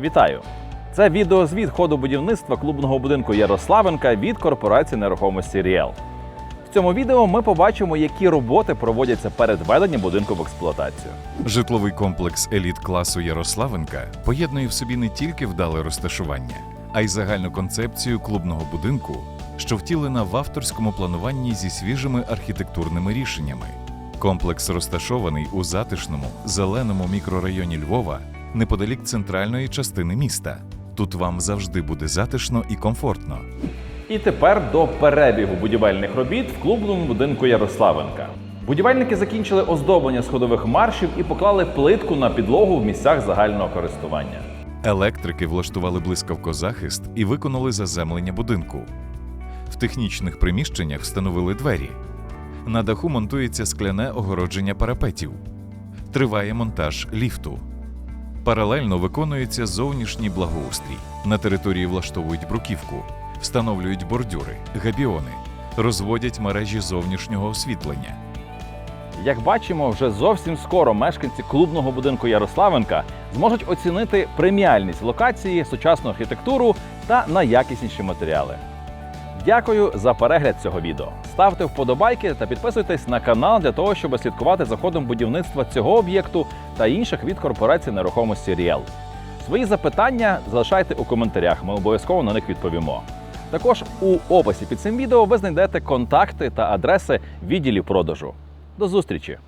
Вітаю! Це відеозвіт ходу будівництва клубного будинку Ярославенка від корпорації нерухомості Ріел. В цьому відео ми побачимо, які роботи проводяться перед введенням будинку в експлуатацію. Житловий комплекс еліт класу Ярославенка поєднує в собі не тільки вдале розташування, а й загальну концепцію клубного будинку, що втілена в авторському плануванні зі свіжими архітектурними рішеннями. Комплекс розташований у затишному, зеленому мікрорайоні Львова неподалік центральної частини міста. Тут вам завжди буде затишно і комфортно. І тепер до перебігу будівельних робіт в клубному будинку Ярославенка. Будівельники закінчили оздоблення сходових маршів і поклали плитку на підлогу в місцях загального користування. Електрики влаштували блискавкозахист і виконали заземлення будинку. В технічних приміщеннях встановили двері. На даху монтується скляне огородження парапетів. Триває монтаж ліфту. Паралельно виконується зовнішній благоустрій. На території влаштовують бруківку, встановлюють бордюри, габіони, розводять мережі зовнішнього освітлення. Як бачимо, вже зовсім скоро мешканці клубного будинку Ярославенка зможуть оцінити преміальність локації, сучасну архітектуру та найякісніші матеріали. Дякую за перегляд цього відео. Ставте вподобайки та підписуйтесь на канал для того, щоб слідкувати за ходом будівництва цього об'єкту та інших від корпорації нерухомості Ріел. Свої запитання залишайте у коментарях. Ми обов'язково на них відповімо. Також у описі під цим відео ви знайдете контакти та адреси відділів продажу. До зустрічі!